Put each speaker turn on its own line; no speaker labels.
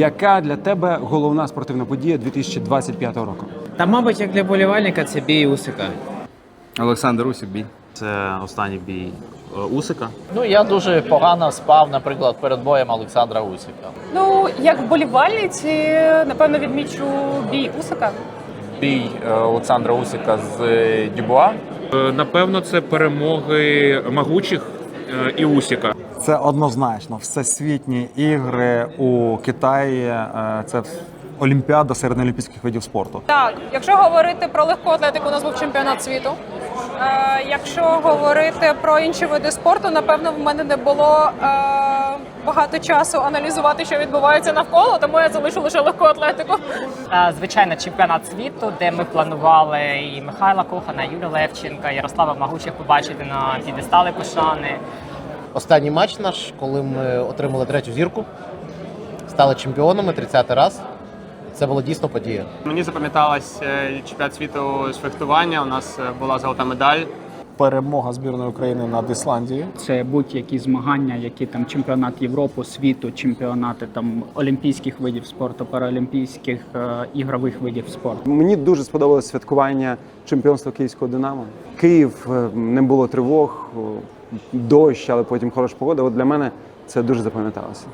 Яка для тебе головна спортивна подія 2025 року?
Та, мабуть, як для болівальника, це бій Усика.
Олександр Усік бій.
Це останній бій е, Усика.
Ну я дуже погано спав, наприклад, перед боєм Олександра Усика.
Ну, як вболівальниці, напевно, відмічу бій Усика.
бій е, Олександра Усика з е, Дюбуа.
Е, Напевно, це перемоги могучих і Усіка.
Це однозначно всесвітні ігри у Китаї. е, Це Олімпіада серед олімпійських видів спорту.
Так, якщо говорити про легку атлетику, у нас був чемпіонат світу. Е, якщо говорити про інші види спорту, напевно, в мене не було е, багато часу аналізувати, що відбувається навколо, тому я залишу лише легку атлетику.
Е, Звичайно, чемпіонат світу, де ми планували і Михайла Кохана, Юлію Левченка, Ярослава Магучих побачити на п'єдестали пошани.
Останній матч наш, коли ми отримали третю зірку, стали чемпіонами 30 раз. Це була дійсно подія.
Мені запам'яталась е, чемпіонат світу з фехтування. У нас е, була золота медаль.
Перемога збірної України над Ісландією.
Це будь-які змагання, які там чемпіонат Європи, світу, чемпіонати там олімпійських видів спорту, паралімпійських е, ігрових видів спорту.
Мені дуже сподобалось святкування чемпіонства київського Динамо. Київ е, не було тривог, дощ, але потім хороша погода. От для мене це дуже запам'яталося.